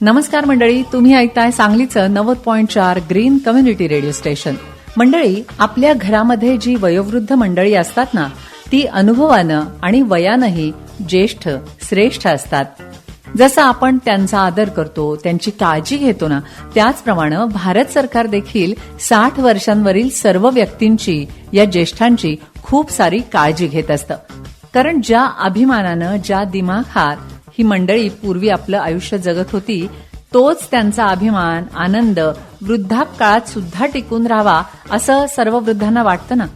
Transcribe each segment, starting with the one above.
नमस्कार मंडळी तुम्ही ऐकताय सांगलीचं नव्वद पॉईंट चार ग्रीन कम्युनिटी रेडिओ स्टेशन. मंडळी आपल्या घरामध्ये जी वयोवृद्ध मंडळी असतात ना ती अनुभवानं आणि वयानंही ज्येष्ठ श्रेष्ठ असतात. जसं आपण त्यांचा आदर करतो त्यांची काळजी घेतो ना त्याचप्रमाणे भारत सरकार देखील साठ वर्षांवरील सर्व व्यक्तींची या ज्येष्ठांची खूप सारी काळजी घेत असतं. कारण ज्या अभिमानानं ज्या दिमाखात ही मंडळी पूर्वी आपलं आयुष्य जगत होती तोच त्यांचा अभिमान आनंद वृद्धापकाळात सुद्धा टिकून राहावा असं सर्व वृद्धांना वाटतं ना?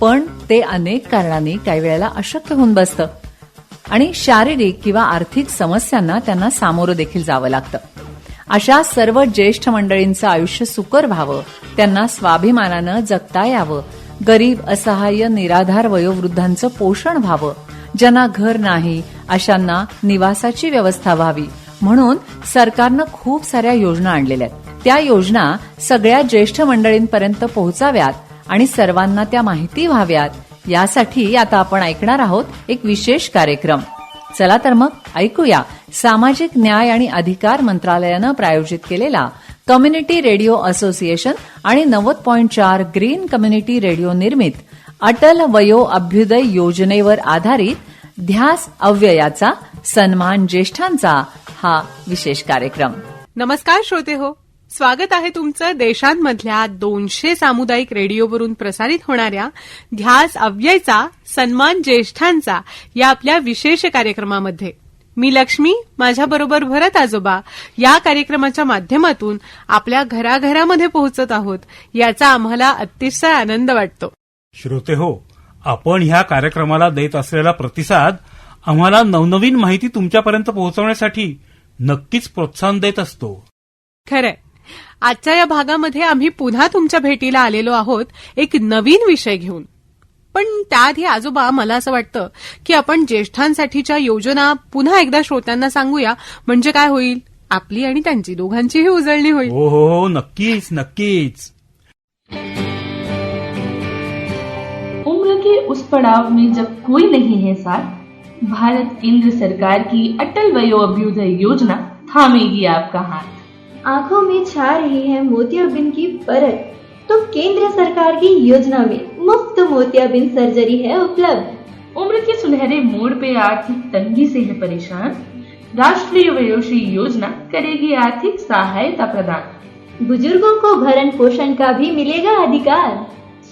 पण ते अनेक कारणांनी काही वेळेला अशक्य होऊन बसतं. आणि शारीरिक किंवा आर्थिक समस्यांना त्यांना सामोरं देखील जावं लागतं. अशा सर्व ज्येष्ठ मंडळींचं आयुष्य सुकर व्हावं त्यांना स्वाभिमानानं जगता यावं गरीब असहाय्य निराधार वयोवृद्धांचं पोषण व्हावं ज्यांना घर नाही अशांना निवासाची व्यवस्था व्हावी. म्हणून सरकारनं खूप साऱ्या योजना आणलेल्या आहेत. त्या योजना सगळ्या ज्येष्ठ मंडळींपर्यंत पोहोचाव्यात आणि सर्वांना त्या माहिती व्हाव्यात यासाठी आता आपण ऐकणार आहोत एक विशेष कार्यक्रम. चला तर मग ऐकूया सामाजिक न्याय आणि अधिकार मंत्रालयानं प्रायोजित केलेला कम्युनिटी रेडिओ असोसिएशन आणि नव्वद पॉईंट चार ग्रीन कम्युनिटी रेडिओ निर्मित अटल वयो अभ्युदय योजनेवर आधारित ध्यास अव्ययाचा सन्मान ज्येष्ठांचा हा विशेष कार्यक्रम. नमस्कार श्रोते हो. स्वागत आहे तुमचं देशांमधल्या दोनशे सामुदायिक रेडिओवरून प्रसारित होणाऱ्या ध्यास अव्ययचा सन्मान ज्येष्ठांचा या आपल्या विशेष कार्यक्रमामध्ये. मी लक्ष्मी माझ्याबरोबर भरत आजोबा या कार्यक्रमाच्या माध्यमातून आपल्या घराघरामध्ये पोहोचत आहोत याचा आम्हाला अतिशय आनंद वाटतो. श्रोते हो आपण ह्या कार्यक्रमाला देत असलेला प्रतिसाद आम्हाला नवनवीन माहिती तुमच्यापर्यंत पोहोचवण्यासाठी नक्कीच प्रोत्साहन देत असतो. खरंय. आजच्या या भागामध्ये आम्ही पुन्हा तुमच्या भेटीला आलेलो आहोत एक नवीन विषय घेऊन. पण त्याआधी आजोबा मला असं वाटतं की आपण ज्येष्ठांसाठीच्या योजना पुन्हा एकदा श्रोत्यांना सांगूया म्हणजे काय होईल? आपली आणि त्यांची दोघांचीही उजळणी होईल. हो हो हो नक्कीच नक्कीच. के उस पड़ाव में जब कोई नहीं है साथ भारत केंद्र सरकार की अटल वयो अभ्युदय योजना थामेगी आपका हाथ। आँखों में छा रही है मोतियाबिंद की परत तो केंद्र सरकार की योजना में मुफ़्त मोतियाबिंद सर्जरी है उपलब्ध। उम्र के सुनहरे मोड़ पे आर्थिक तंगी से है परेशान। राष्ट्रीय वयोश्री योजना करेगी आर्थिक सहायता प्रदान। बुज़ुर्गों को भरण पोषण का भी मिलेगा अधिकार।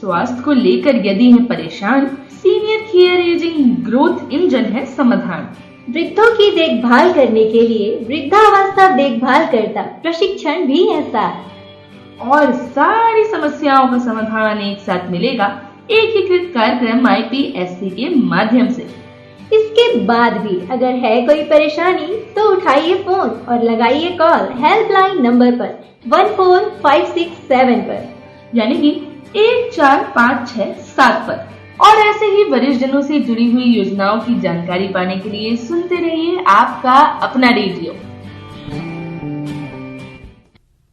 स्वास्थ्य को लेकर यदि है परेशान senior care ageing growth engine है समाधान। वृद्धों की देखभाल करने के लिए वृद्धावस्था देखभाल करता प्रशिक्षण भी है साथ। और सारी समस्याओं का समाधान एक साथ मिलेगा एकीकृत कार्यक्रम आईपीएससी के माध्यम से। इसके बाद भी अगर है कोई परेशानी तो उठाइए फ़ोन और लगाइए कॉल। हेल्पलाइन नंबर पर one four five six seven पर। यानी कि एक चार पाँच छह सात पर। और ऐसे ही वरिष्ठ जनों से जुड़ी हुई योजनाओं की जानकारी पाने के लिए सुनते रहिए आपका अपना रेडियो।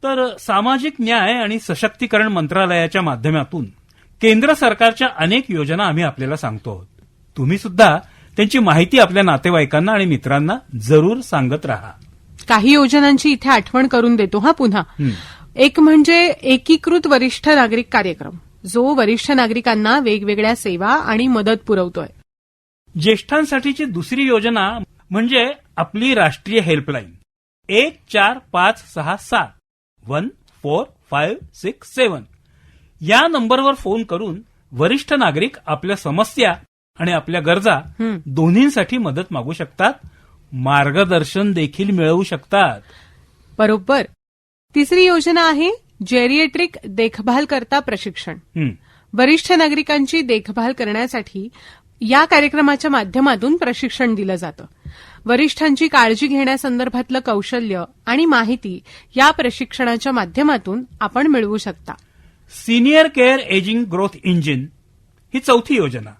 तर सामाजिक न्याय आणि सशक्तीकरण मंत्रालयाच्या माध्यमातून केंद्र सरकारच्या अनेक योजना आम्ही आपल्याला सांगतो आहोत. तुम्ही सुद्धा त्यांची माहिती आपल्या नातेवाईकांना आणि मित्रांना जरूर सांगत राहा. काही योजनांची इथे आठवण करून देतो हा पुन्हा. एक म्हणजे एकीकृत वरिष्ठ नागरिक कार्यक्रम. जो वरिष्ठ नागरिकांना वेगवेगळ्या सेवा आणि मदत पुरवतोय. ज्येष्ठांसाठीची दुसरी योजना म्हणजे आपली राष्ट्रीय हेल्पलाईन. एक चार पाच सहा सात one four five six seven या नंबरवर फोन करून वरिष्ठ नागरिक आपल्या समस्या आणि आपल्या गरजा. दोन्हींसाठी मदत मागू शकतात. मार्गदर्शन देखील मिळवू शकतात. बरोबर. तिसरी योजना आहे जेरिएट्रिक देखभाल करता प्रशिक्षण. वरिष्ठ नागरिकांची देखभाल करण्यासाठी या कार्यक्रमाच्या माध्यमातून प्रशिक्षण दिलं जातं. वरिष्ठांची काळजी घेण्यासंदर्भातलं कौशल्य आणि माहिती या प्रशिक्षणाच्या माध्यमातून आपण मिळवू शकता. Senior care ageing growth engine ही चौथी योजना.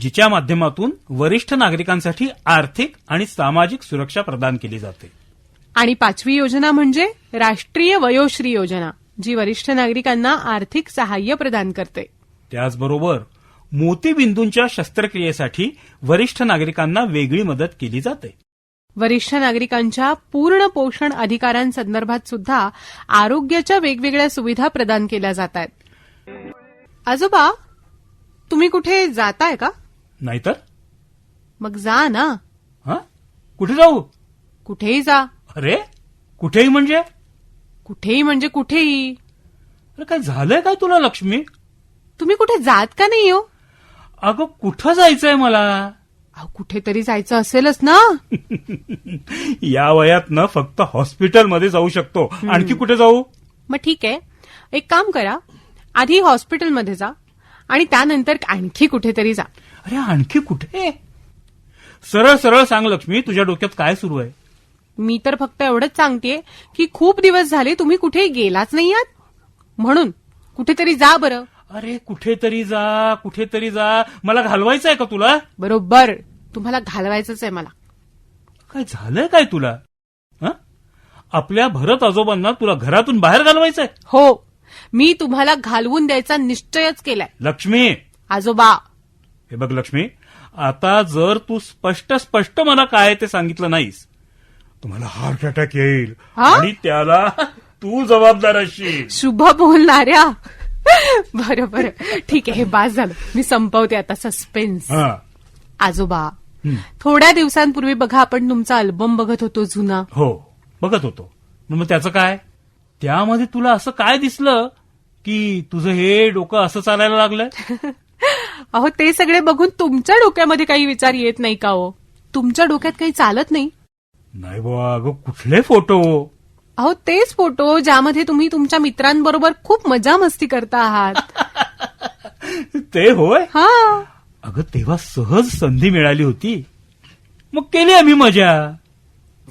जिच्या माध्यमातून वरिष्ठ नागरिकांसाठी आर्थिक आणि सामाजिक सुरक्षा प्रदान केली जाते. आणि पाचवी योजना म्हणजे राष्ट्रीय वयोश्री योजना जी वरिष्ठ नागरिकांना आर्थिक सहाय्य प्रदान करते. त्याचबरोबर मोतीबिंदूंच्या शस्त्रक्रियेसाठी वरिष्ठ नागरिकांना वेगळी मदत केली जाते. वरिष्ठ नागरिकांच्या पूर्ण पोषण अधिकारांसंदर्भात सुद्धा आरोग्याच्या वेगवेगळ्या सुविधा प्रदान केल्या जात आहेत आजोबा तुम्ही कुठे जाताय का? नाहीतर? मग जा ना. हा? कुठे जाऊ? कुठेही जा. अरे कुठेही म्हणजे? कुठेही म्हणजे कुठेही. अरे काय झालंय काय तुला लक्ष्मी? तुम्ही कुठे जात का नाही हो? अगं कुठं जायचंय मला? अहो कुठेतरी जायचं असेलच ना. या वयात न फक्त हॉस्पिटलमध्ये जाऊ शकतो. आणखी कुठे जाऊ? मग ठीक आहे. एक काम करा. आधी हॉस्पिटलमध्ये जा आणि त्यानंतर आणखी कुठेतरी जा. अरे आणखी कुठे? सरळ सरळ सांग लक्ष्मी तुझ्या डोक्यात काय सुरू आहे? मी तर फक्त एवढंच सांगतेय की खूप दिवस झाले तुम्ही कुठे गेलाच नाही आहात. म्हणून कुठेतरी जा बरं. अरे कुठेतरी जा कुठेतरी जा. मला घालवायचं आहे का तुला? बरोबर. तुम्हाला घालवायचंच आहे मला. काय झालंय काय तुला? हं? आपल्या भरत आजोबांना तुला घरातून बाहेर घालवायचंय? हो. मी तुम्हाला घालवून द्यायचा निश्चयच केलाय. लक्ष्मी! आजोबा! हे बघ लक्ष्मी आता जर तू स्पष्ट स्पष्ट मला काय ते सांगितलं नाहीस तुम्हाला हार्ट अटॅक येईल. हा? आणि त्याला तू जबाबदार असशील शुभ बोलणाऱ्या. बरं बरं. ठीक आहे हे बास झालं. मी संपवते आता सस्पेन्स हा. आजोबा. थोड्या दिवसांपूर्वी बघा आपण तुमचा अल्बम बघत होतो जुना. हो बघत होतो. मग त्याचं काय? त्यामध्ये तुला असं काय दिसलं की तुझं हे डोकं असं चालायला लागलं अहो ते सगळे बघून तुमच्या डोक्यामध्ये काही विचार येत नाही का हो? तुमच्या डोक्यात काही चालत नाही? नाही बुवा अगं कुठले फोटो? अहो तेच फोटो ज्यामध्ये तुम्ही तुमच्या मित्रांबरोबर खूप मजा मस्ती करता आहात. ते होय? हा. अगं तेव्हा सहज संधी मिळाली होती. मग केली आम्ही मजा.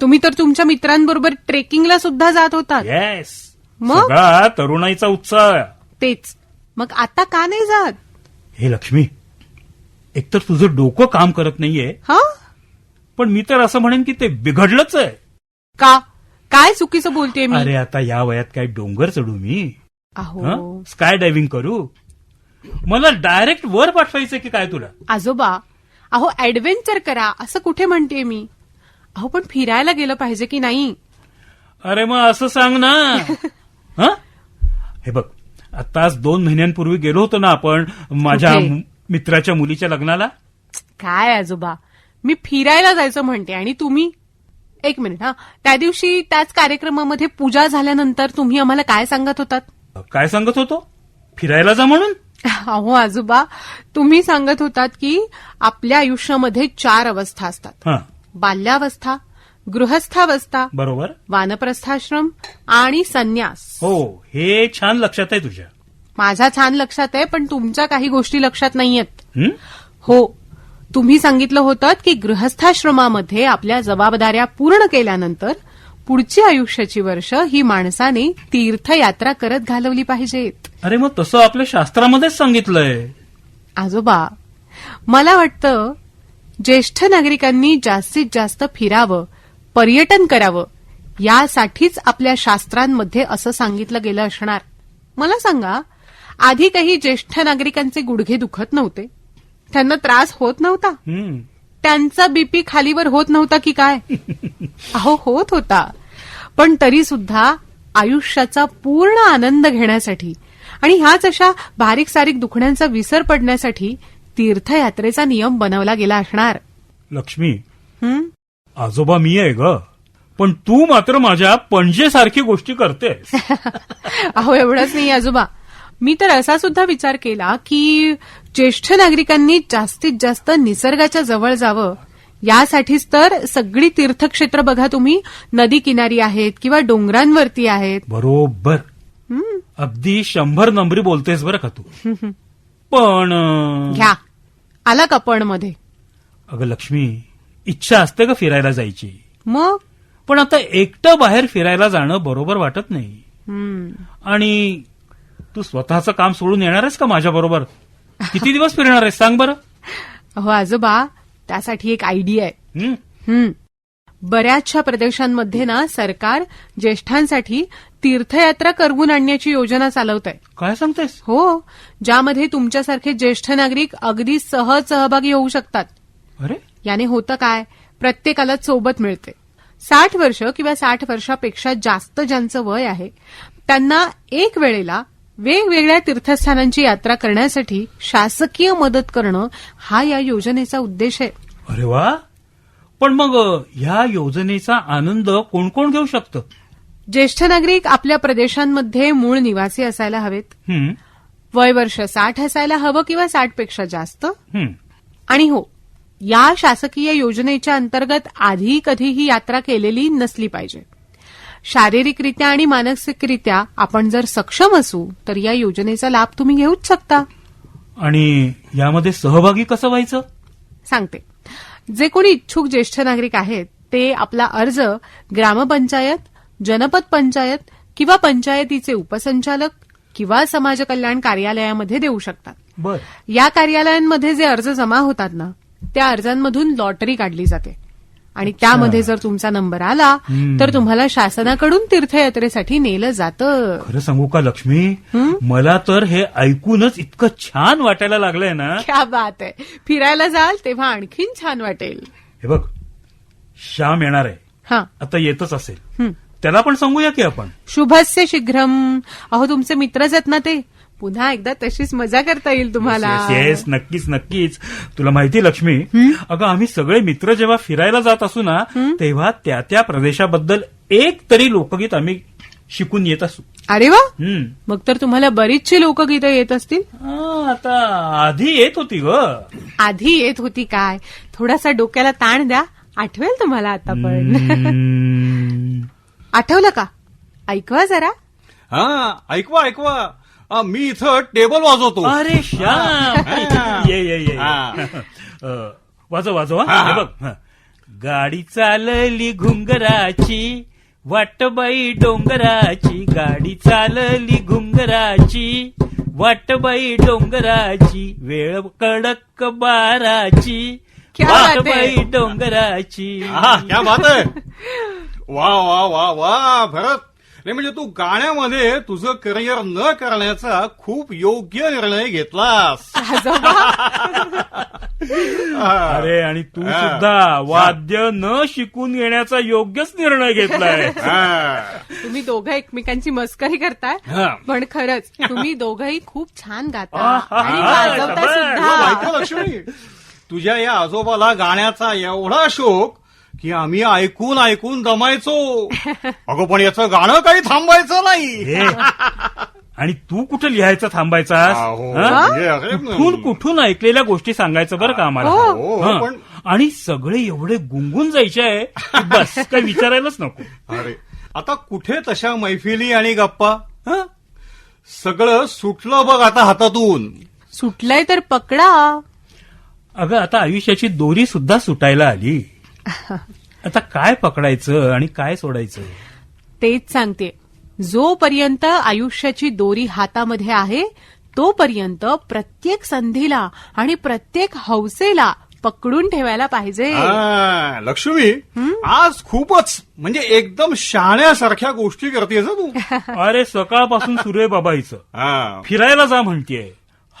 तुम्ही तर तुमच्या मित्रांबरोबर ट्रेकिंगला सुद्धा जात होतात. येस मग? सगळा तरुणाईचा उत्साह. तेच. मग आता का नाही जात? हे लक्ष्मी एकतर तुझं डोकं काम करत नाहीये. हा? पण मी तर असं म्हणेन की ते बिघडलंच आहे. का? काय चुकीचं बोलतेय मी? अरे आता या वयात काय डोंगर चढू मी. अहो. स्काय डायव्हिंग करू. मला डायरेक्ट वर पाठवायचं की काय तुला? आजोबा अहो ऍडव्हेंचर करा असं कुठे म्हणते मी? अहो पण फिरायला गेलं पाहिजे की नाही? अरे मग असं सांग ना. हं? हे बघ आताच दोन महिन्यांपूर्वी गेलो होतो ना आपण माझ्या कुठे? मु- मित्राच्या मुलीच्या लग्नाला. काय आजोबा? मी फिरायला जायचं म्हणते आणि तुम्ही एक मिनिट हा. त्या दिवशी त्याच कार्यक्रमामध्ये पूजा झाल्यानंतर तुम्ही आम्हाला काय सांगत होतात? काय सांगत होतो? फिरायला जा म्हणून? अहो आजोबा तुम्ही सांगत होतात की आपल्या आयुष्यामध्ये चार अवस्था असतात. हा. बाल्यावस्था गृहस्थावस्था बरोबर. वानप्रस्थाश्रम आणि संन्यास. हो हे छान लक्षात आहे तुझ्या. माझ्या छान लक्षात आहे पण तुमच्या काही गोष्टी लक्षात नाहीयेत. हं? हो. तुम्ही सांगितलं होतं की गृहस्थाश्रमामध्ये आपल्या जबाबदाऱ्या पूर्ण केल्यानंतर पुढची आयुष्याची वर्ष ही माणसाने तीर्थयात्रा करत घालवली पाहिजेत. अरे मग तसं आपल्या शास्त्रामध्येच सांगितलंय. आजोबा मला वाटतं ज्येष्ठ नागरिकांनी जास्तीत जास्त फिरावं पर्यटन करावं यासाठीच आपल्या शास्त्रांमध्ये असं सांगितलं गेलं असणार. मला सांगा आधी काही ज्येष्ठ नागरिकांचे गुडघे दुखत नव्हते? त्यांना त्रास होत नव्हता. त्यांचा बीपी खालीवर होत नव्हता की काय? अहो होत होता. पण तरी सुद्धा आयुष्याचा पूर्ण आनंद घेण्यासाठी आणि ह्याच अशा बारीक सारीक दुखण्यांचा विसर पडण्यासाठी तीर्थयात्रेचा नियम बनवला गेला असणार. लक्ष्मी? आजोबा मी आहे ग. पण तू मात्र माझ्या पणजेसारखी गोष्टी करतेस. अहो एवढंच नाही आजोबा. मी तर असा सुद्धा विचार केला की ज्येष्ठ नागरिकांनी जास्तीत जास्त निसर्गाच्या जवळ जावं. यासाठीच तर सगळी तीर्थक्षेत्र बघा तुम्ही. नदी किनारी आहेत किंवा डोंगरांवरती आहेत. बरोबर. अगदी शंभर नंबरी बोलतेस बरं का तू. पण घ्या. आला का पण मध्ये अगं लक्ष्मी इच्छा असते का फिरायला जायची. मग? पण आता एकटं बाहेर फिरायला जाणं बरोबर वाटत नाही. आणि तू स्वतःचं काम सोडून येणार आहेस का माझ्या बरोबर किती दिवस फिरणार आहेस? सांग बरं. अहो आजोबा त्यासाठी एक आयडिया आहे. हं? हं. बऱ्याचशा प्रदेशांमध्ये ना सरकार ज्येष्ठांसाठी तीर्थयात्रा करवून आणण्याची योजना चालवत आहे काय सांगतेस? हो. ज्यामध्ये तुमच्यासारखे ज्येष्ठ नागरिक अगदी सहज सहभागी होऊ शकतात. अरे. याने होतं काय? प्रत्येकाला सोबत मिळते. साठ वर्ष किंवा साठ वर्षापेक्षा जास्त ज्यांचं वय आहे त्यांना एक वेळेला वेगवेगळ्या तीर्थस्थानांची यात्रा करण्यासाठी शासकीय मदत करणं हा या योजनेचा उद्देश आहे. अरे वा! पण मग ह्या योजनेचा आनंद कोण कोण घेऊ शकतं? ज्येष्ठ नागरिक आपल्या प्रदेशांमध्ये मूळ निवासी असायला हवेत. हं, वय वर्ष साठ असायला हवं किंवा साठपेक्षा जास्त. हं. आणि हो या शासकीय योजनेच्या अंतर्गत आधी कधी ही यात्रा केलेली नसली पाहिजे. शारीरिकरित्या आणि मानसिकरित्या आपण जर सक्षम असू तर या योजनेचा लाभ तुम्ही घेऊच शकता. आणि यामध्ये सहभागी कसं व्हायचं? सांगते. जे कोणी इच्छुक ज्येष्ठ नागरिक आहेत ते आपला अर्ज ग्रामपंचायत जनपद पंचायत किंवा पंचायतीचे उपसंचालक किंवा समाज कल्याण कार्यालयामध्ये देऊ शकतात. बर. या कार्यालयांमध्ये जे अर्ज जमा होतात ना त्या अर्जांमधून लॉटरी काढली जाते. आणि त्यामध्ये जर तुमचा नंबर आला. तर तुम्हाला शासनाकडून तीर्थयात्रेसाठी नेलं जातं. खरं सांगू का लक्ष्मी? मला तर हे ऐकूनच इतकं छान वाटायला लागलंय ना. क्या बात आहे. फिरायला जाल तेव्हा आणखीन छान वाटेल. हे बघ श्याम येणार आहे. हा. आता येतच असेल. त्याला पण सांगूया की आपण? शुभस्य शीघ्रम. अहो तुमचे मित्रच आहेत ना ते. पुन्हा एकदा तशीच मजा करता येईल तुम्हाला. येस नक्कीच नक्कीच. तुला माहिती लक्ष्मी? अगं आम्ही सगळे मित्र जेव्हा फिरायला जात असू ना तेव्हा त्या त्या प्रदेशाबद्दल एक तरी लोकगीत आम्ही शिकून येत असू. अरे वा! हम्म. मग तर तुम्हाला बरीचशी लोकगीतं येत असतील. हा, आता आधी येत होती ग. आधी येत होती काय? थोडासा डोक्याला ताण द्या. आठवेल तुम्हाला आता पण. आठवलं का? ऐकवा जरा. हा ऐकवा ऐकवा. मी इथं टेबल वाजवतो अरे श्याम ये ये ये हा. अ, वाजव वाजव हा. हा. हे बघ हा. गाडी चालली घुंगराची वाटबाई डोंगराची गाडी चालली घुंगराची वाटबाई डोंगराची वेळ कडक बाराची क्या बात आहे? वाटबाई डोंगराची हा क्या बात आहे वा वा वा वा भरत नाही म्हणजे तू गाण्यामध्ये तुझं करिअर न करण्याचा खूप योग्य निर्णय घेतलास. अरे आणि तू. सुद्धा वाद्य न शिकून येण्याचा योग्यच निर्णय घेतलाय हा. तुम्ही दोघं एकमेकांची मस्करी करताय हा. पण खरंच तुम्ही दोघंही खूप छान गाता आणि हा, वाजवता सुद्धा लक्ष्मी तुझ्या या आजोबाला गाण्याचा एवढा शोक की आम्ही ऐकून ऐकून दमायचो अगो पण याचं गाणं काही थांबायचं नाही. हे. आणि तू कुठं लिहायचं हा? म्हणजे अरे, कुठून कुठून ऐकलेल्या गोष्टी सांगायचं बरं का आम्हाला? हो, हा. पण- आणि सगळे एवढे गुंगून जायचे आहे की बस काही विचारायलाच नको. अरे आता कुठे तशा मैफिली आणि गप्पा? हं? सगळं सुटलं बघ आता हातातून. सुटलंय तर पकडा. अगं आता आयुष्याची दोरी सुद्धा सुटायला आली. आता काय पकडायचं आणि काय सोडायचं? तेच सांगते. जोपर्यंत आयुष्याची दोरी हातामध्ये आहे तोपर्यंत प्रत्येक संधीला आणि प्रत्येक हौसेला पकडून ठेवायला पाहिजे. लक्ष्मी आज खूपच म्हणजे एकदम शहाण्यासारख्या गोष्टी करतेस हं तू. अरे सकाळपासून सुरू आहे बाबा हिचं हा. फिरायला जा म्हणतेय.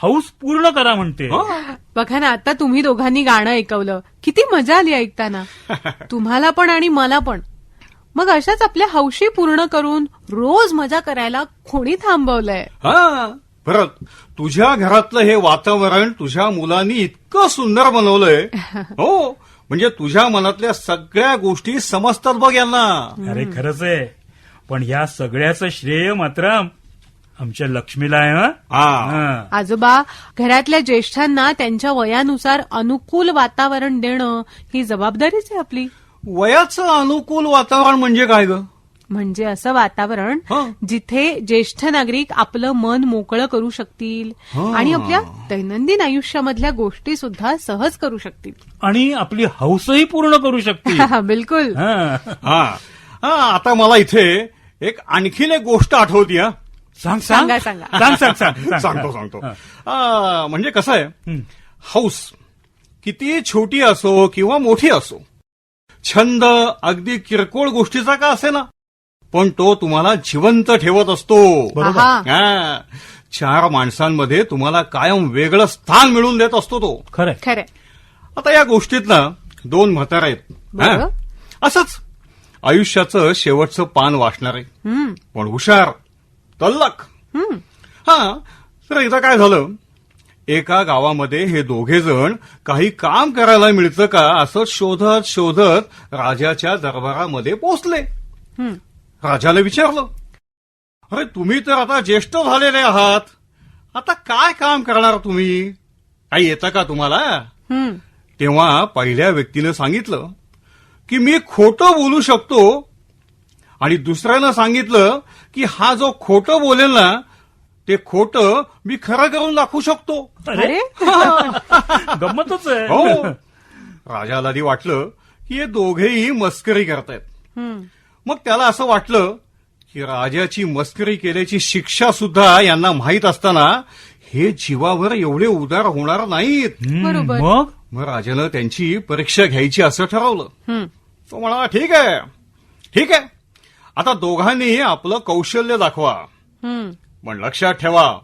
हौस पूर्ण करा म्हणते. हं? बघा ना आता तुम्ही दोघांनी गाणं ऐकवलं. किती मजा आली ऐकताना. तुम्हाला पण आणि मला पण. मग अशाच आपल्या हौशी पूर्ण करून रोज मजा करायला कोणी थांबवलंय? हा परत तुझ्या घरातलं हे वातावरण तुझ्या मुलांनी इतकं सुंदर बनवलंय. हो म्हणजे तुझ्या मनातल्या सगळ्या गोष्टी समजतात बघ यांना. अरे खरंच आहे. पण या सगळ्याचं श्रेय मात्र आमच्या लक्ष्मीला आहे हं? हा हं. आजोबा घरातल्या ज्येष्ठांना त्यांच्या वयानुसार अनुकूल वातावरण देणं ही जबाबदारीच आहे आपली वयाचं अनुकूल वातावरण म्हणजे काय ग म्हणजे असं वातावरण हं. जिथे ज्येष्ठ नागरिक आपलं मन मोकळं करू शकतील हं. आणि आपल्या दैनंदिन आयुष्यामधल्या गोष्टी सुद्धा सहज करू शकतील आणि आपली हौसही पूर्ण करू शकते बिलकुल हं. हा हा आता मला इथे एक आणखीन एक गोष्ट आठवती हा सांग सांग सांगा, सांगा. सांग सांग सांग सांग. सांगतो सांगतो. आ, म्हणजे कसं आहे हं. हौस किती छोटी असो किंवा मोठी असो छंद अगदी किरकोळ गोष्टीचा का असे ना पण तो तुम्हाला जिवंत ठेवत असतो बरोबर. आहा. हा. चार माणसांमध्ये तुम्हाला कायम वेगळं स्थान मिळवून देत असतो तो खरंय खरंय आता या गोष्टीत ना दोन म्हातारे आहेत बरं. हा. असंच आयुष्याचं शेवटचं पान वाचणारे हम्म, पण हुशार तल्लक. हा तर एकदा काय झालं एका गावामध्ये हे दोघे जण काही काम करायला मिळतं का असं शोधत शोधत राजाच्या दरबारामध्ये हम्म. राजाला विचारलं अरे तुम्ही तर आता ज्येष्ठ झालेले आहात आता काय काम करणार तुम्ही काही येतं का तुम्हाला. तेव्हा पहिल्या व्यक्तीनं सांगितलं की मी खोटं बोलू शकतो आणि दुसऱ्यानं सांगितलं की हा जो खोटं बोलेल ना ते खोटं मी खरं करून दाखवू शकतो. अरे? गंमतच आहे. हो. राजाला आधी वाटलं की हे दोघेही मस्करी करतायत. मग त्याला असं वाटलं की राजाची मस्करी केल्याची शिक्षा सुद्धा यांना माहीत असताना हे जीवावर एवढे उदार होणार नाहीत. मग? मग राजानं त्यांची परीक्षा घ्यायची असं ठरवलं. तो म्हणाला ठीक आहे. ठीक आहे. आता दोघांनी आपलं कौशल्य दाखवा. पण लक्षात ठेवा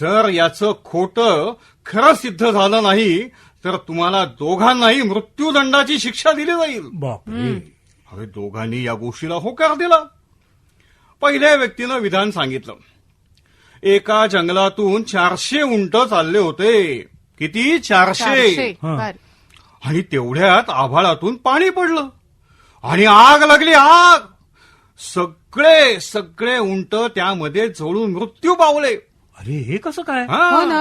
जर याचं खोटं खरं सिद्ध झालं नाही तर तुम्हाला दोघांनाही मृत्यूदंडाची शिक्षा दिली जाईल. हवे दोघांनी या गोष्टीला होकार दिला. पहिल्या व्यक्तीनं विधान सांगितलं. एका जंगलातून चारशे उंट चालले होते. किती? चारशे. हा. आणि तेवढ्यात आभाळातून पाणी पडलं. आणि आग लागली आग! सगळे सगळे उंट त्यामध्ये जळून मृत्यू पावले. अरे हे कसं काय? हा. हो ना.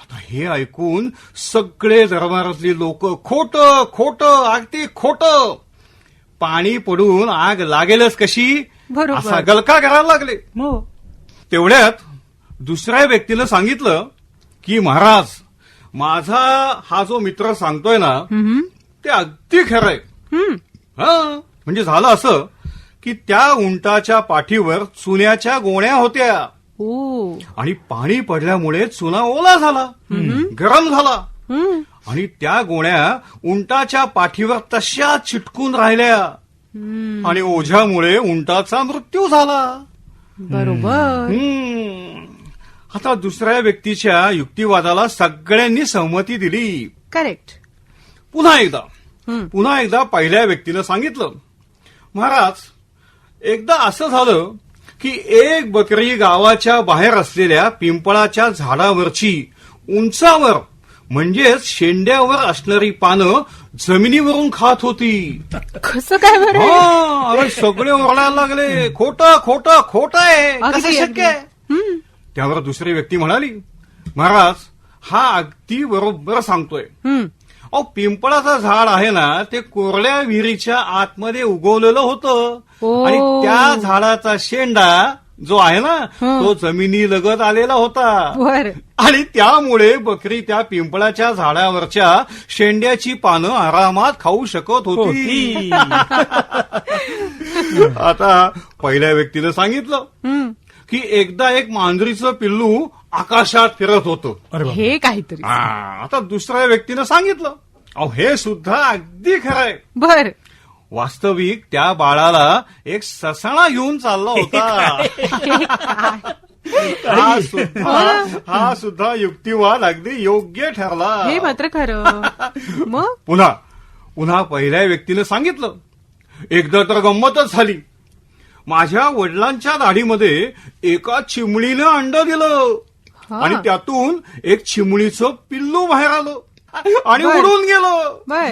आता हे ऐकून सगळे दरबारातली लोक खोट खोट अगदी खोट. पाणी पडून आग लागेलच कशी? बरोबर. असा गलका करायला लागले. मग तेवढ्यात दुसऱ्या व्यक्तीनं सांगितलं की महाराज माझा हा जो मित्र सांगतोय ना हम्म. ते अगदी खरंय. हम्म. हा. म्हणजे झालं असं. की त्या उंटाच्या पाठीवर चुन्याच्या गोण्या होत्या. ओ. आणि पाणी पडल्यामुळे चुना ओला झाला गरम झाला. आणि त्या गोण्या उंटाच्या पाठीवर तशा चिटकून राहिल्या. आणि ओझ्यामुळे उंटाचा मृत्यू झाला. बरोबर. आता दुसऱ्या व्यक्तीच्या युक्तिवादाला सगळ्यांनी सहमती दिली. करेक्ट पुन्हा एकदा. पुन्हा एकदा पहिल्या व्यक्तीनं सांगितलं. महाराज एकदा असं झालं की एक बकरी गावाच्या बाहेर असलेल्या पिंपळाच्या झाडावरची उंचावर म्हणजेच शेंड्यावर असणारी पानं जमिनीवरून खात होती. कसं काय बरं हा, अरे सगळे ओरडायला लागले. खोट खोट खोट आहे. अगदी, कसं शक्य आहे? हम्म. त्यावर दुसरी व्यक्ती म्हणाली महाराज हा अगदी बरोबर सांगतोय. हम्म. अहो पिंपळाचं झाड आहे ना ते कोरड्या विहिरीच्या आतमध्ये उगवलेलं होतं. ओ. आणि त्या झाडाचा शेंडा जो आहे ना तो जमिनी लगत आलेला होता. आणि त्यामुळे बकरी त्या पिंपळाच्या झाडावरच्या शेंड्याची पानं आरामात खाऊ शकत होती. आता पहिल्या व्यक्तीनं सांगितलं. की एकदा एक मांजरीचं पिल्लू आकाशात फिरत होतं. हे काहीतरी. हा, आता दुसऱ्या व्यक्तीनं सांगितलं. अहो हे सुद्धा अगदी खरंय. बर. वास्तविक त्या बाळाला एक ससाणा घेऊन चालला होता. हा सुद्धा हा सुद्धा युक्तिवाद अगदी योग्य ठरला. हे मात्र खरं. मग? पुन्हा पुन्हा पहिल्या व्यक्तीनं सांगितलं. एकदा तर गंमतच झाली. माझ्या वडिलांच्या दाढीमध्ये एका चिमणीनं अंड दिलं. हा. आणि त्यातून एक चिमणीचं पिल्लू बाहेर आलं. आणि बर. उडून गेलं. बर.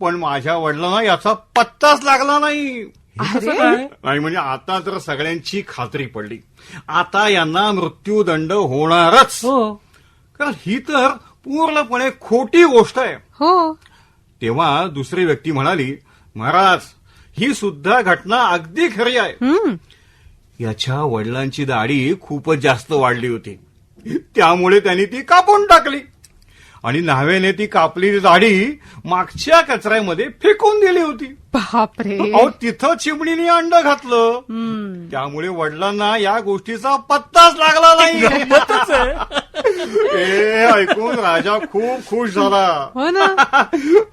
पण माझ्या वडिलांना याचा पत्ताच लागला नाही. हे कसं अरे. काय? आणि म्हणजे आता तर सगळ्यांची खात्री पडली. आता यांना मृत्यूदंड होणारच. हो. कारण ही तर पूर्णपणे खोटी गोष्ट आहे. हो. तेव्हा दुसरी व्यक्ती म्हणाली महाराज ही सुद्धा घटना अगदी खरी आहे. हम्म. याच्या वडिलांची दाढी खूपच जास्त वाढली होती. त्यामुळे त्यांनी ती कापून टाकली. आणि न्हाव्याने ती कापलेली दाढी मागच्या कचऱ्यामध्ये फेकून दिली होती. बापरे. अहो तिथं चिमणीने अंड घातलं. त्यामुळे वडिलांना या गोष्टीचा पत्ताच लागला नाही. हे ऐकून राजा खूप खुश झाला. हो ना.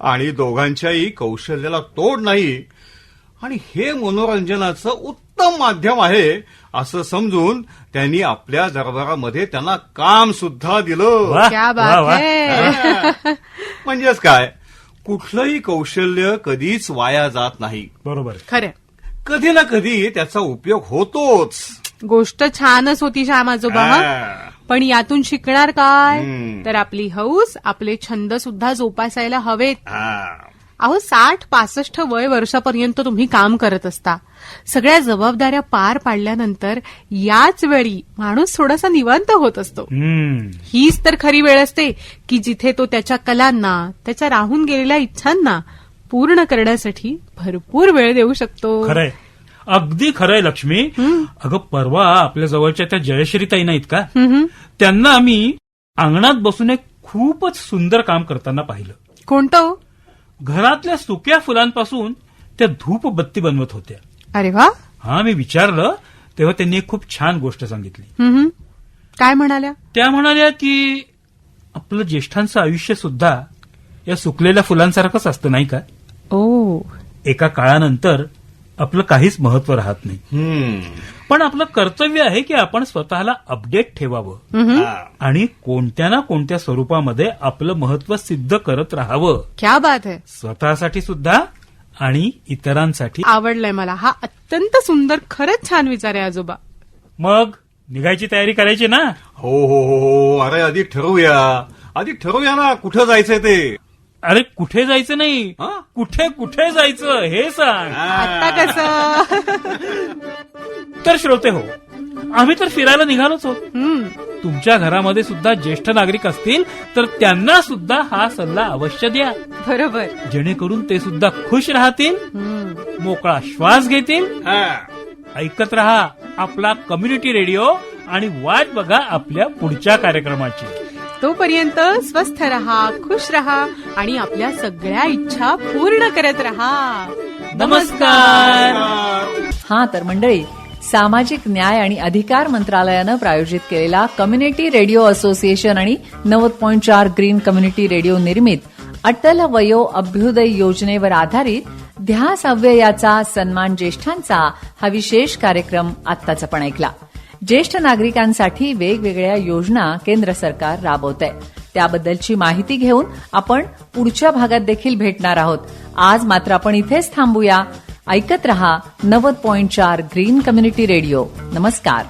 आणि दोघांच्याही कौशल्याला तोड नाही. आणि हे मनोरंजनाचं उत्तम माध्यम आहे असं समजून त्यांनी आपल्या दरबारामध्ये त्यांना काम सुद्धा दिलं क्या बात हा. म्हणजेच काय कुठलंही कौशल्य कधीच वाया जात नाही बरोबर खरं कधी ना कधी त्याचा उपयोग होतोच गोष्ट छानच होती श्याम आजोबा हं? हा. पण यातून शिकणार काय हम्म. तर आपली हौस आपले छंद सुद्धा जोपासायला हवेत हा. अहो साठ पासष्ट वय वर्षापर्यंत तुम्ही काम करत असता. सगळ्या जबाबदाऱ्या पार पाडल्यानंतर याच वेळी माणूस थोडासा निवांत होत असतो. हम्म. हीच तर खरी वेळ असते की जिथे तो त्याच्या कलांना त्याच्या राहून गेलेल्या इच्छांना पूर्ण करण्यासाठी भरपूर वेळ देऊ शकतो. खरंय. अगदी खरंय लक्ष्मी. अगं परवा आपल्या जवळच्या त्या जयश्रीताई नाहीत का. त्यांना आम्ही अंगणात बसून एक खूपच सुंदर काम करताना पाहिलं. कोणतं? घरातल्या सुक्या फुलांपासून त्या धूप बत्ती बनवत होत्या. अरे वा. हा मी विचारलं तेव्हा त्यांनी एक खूप छान गोष्ट सांगितली. हम्म. काय म्हणाल्या? त्या म्हणाल्या की आपलं ज्येष्ठांचं आयुष्य सुद्धा या सुकलेल्या फुलांसारखंच असतं नाही का? ओ. एका काळानंतर आपलं काहीच महत्त्व राहत नाही. पण आपलं कर्तव्य आहे की आपण स्वतःला अपडेट ठेवावं. हा. आणि कोणत्या ना कोणत्या स्वरूपामध्ये आपलं महत्त्व सिद्ध करत राहावं. क्या बात आहे स्वतःसाठी सुद्धा आणि इतरांसाठी. आवडलाय मला. हा अत्यंत सुंदर खरंच छान विचार आहे आजोबा. मग निघायची तयारी करायची ना? हो हो हो हो. अरे अधिक ठरवूया. अधिक ठरवूया ना कुठं जायचंय ते? अरे कुठे जायचं नाही? हा? कुठे कुठे जायचं? हे सांग. आता कसं? तर श्रोते हो. आम्ही तर फिरायला निघालोच आहोत. हम्म. तुमच्या घरामध्ये सुद्धा ज्येष्ठ नागरिक असतील तर त्यांना सुद्धा हा सल्ला अवश्य द्या. बरोबर. जेणेकरून ते सुद्धा खुश राहतील हम्म. मोकळा श्वास घेतील. हा. ऐकत रहा आपला कम्युनिटी रेडिओ आणि वाट बघा आपल्या पुढच्या कार्यक्रमाची. तोपर्यंत स्वस्थ रहा खुश रहा आणि आपल्या सगळ्या इच्छा पूर्ण करत रहा. नमस्कार. हा तर मंडळी सामाजिक न्याय आणि अधिकार मंत्रालयानं प्रायोजित केलेला कम्युनिटी रेडिओ असोसिएशन आणि नव्वद पॉईंट चार ग्रीन कम्युनिटी रेडिओ निर्मित अटल वयो अभ्युदय योजनेवर आधारित ध्यास अव्ययाचा सन्मान ज्येष्ठांचा हा विशेष कार्यक्रम आत्ताचा आपण ऐकला. ज्येष्ठ नागरिकांसाठी वेगवेगळ्या योजना केंद्र सरकार राबवत आहे त्याबद्दलची माहिती घेऊन आपण पुढच्या भागात देखील भेटणार आहोत. आज मात्र आपण इथेच थांबूया. ऐकत रहा नव्वद पॉइंट चार ग्रीन कम्युनिटी रेडिओ नमस्कार.